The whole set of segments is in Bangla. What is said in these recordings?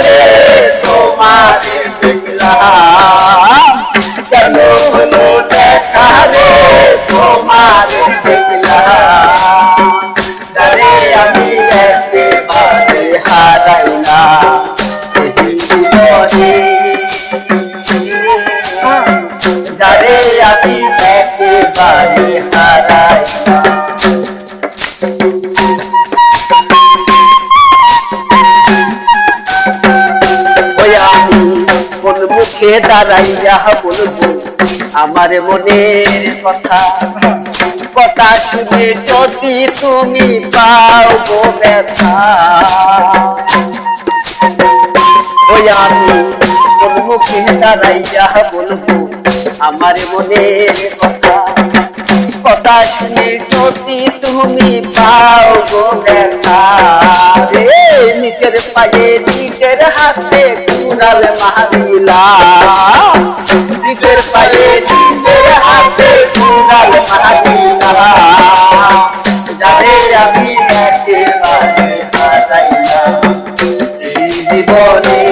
রে তোমারে দেখলাম, কেন হলো দেখা রে? তোমারে দেখলাম যারে আমি একেবারে হারাইলাম যারে আমি একেবারে হারাইলাম মুখে দাঁড়াইয়া বলব আমার মনের কথা কথা শুনে যদি তুমি পাও ব্যথা। ওই আমি মুখে দাঁড়াইয়া বলব, আমার মনের কথা। কথা শুনে যদি তুমি পাও গো দেখা, রে নিজের পায়ে নিজের হাতে কুড়াল মারিলা। নিজের পায়ে নিজের হাতে কুড়াল মারিলা। যারে আমি একেবারে হারাইলাম এই জীবনে।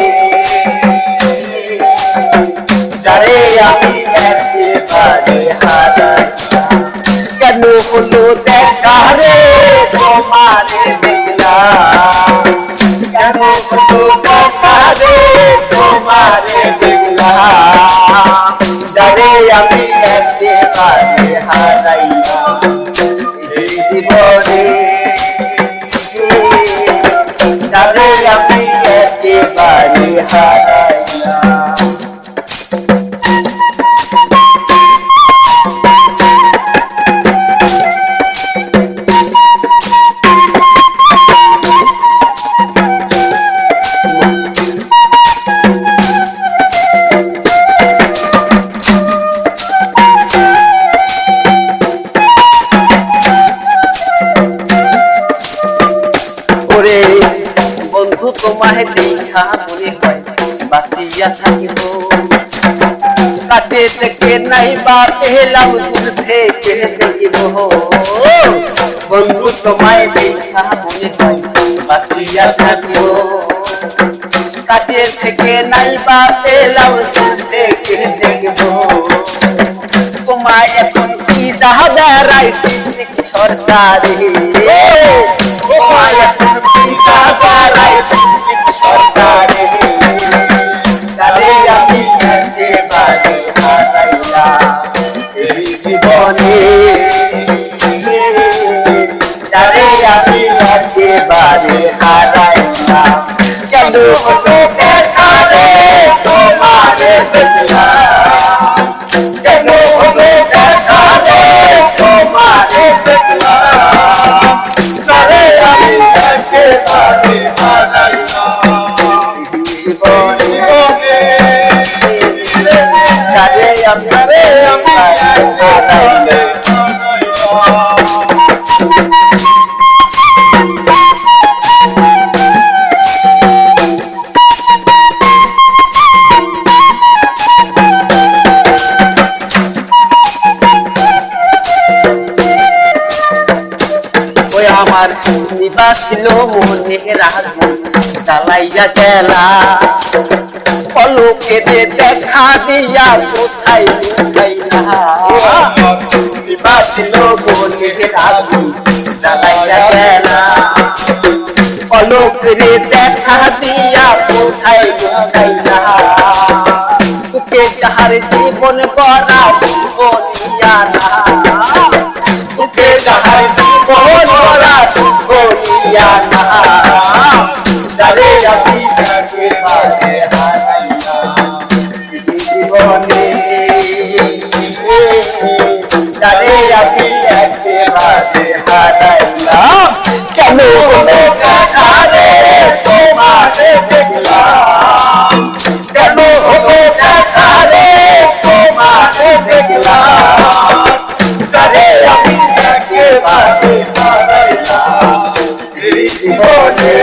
কেন হলো দেখা রে তোমারে দেখলাম কেন হলো দেখা রে তোমারে দেখলাম যারে আমি একেবারে হারাইলাম এই জীবনে যারে আমি একেবারে হারাইলাম বন্ধু তোমায় দেখা মনে হয় বাঁচিয়া থাকিব কাছে থেকে নাই বা পেলাম দূর থেকে দেখিব বন্ধু তোমায় দেখা মনে হয় বাঁচিয়া থাকিব কাছে থেকে নাই বা পেলাম দূর থেকে দেখিব তোমায় এখন কি দাহা বেড়াই সরকারি জীবনে তারে আমি একেবারে হারাইলাম কেন হলো দেখা রে তোমারে দেখলাম কেন হলো দেখা রে তোমারে দেখলাম তারে আমি একেবারে হারাইলাম জীবনে তারে আমি আমার নিবাস ছিল মনে রাখব জ্বালাইয়া গেলা। পলকে যে দেখা দিয়া কোথায় লুকাইলা নিবাস ছিল মনে রাখবো জ্বালাইয়া গেলা পলক রে দেখা দিয়া কোথায় লুকাইলা তোকে যাহার জীবন গড়া বনিয়া না তোকে যাহার জীবন গড়া বনিয়া না যারে আমি তারে আমি একেবারে হারাইলাম কেন হলো দেখা রে তোমারে দেখলাম কেন হলো দেখা রে তোমারে দেখলাম তারে আমি একেবারে হারাইলাম এই জীবনে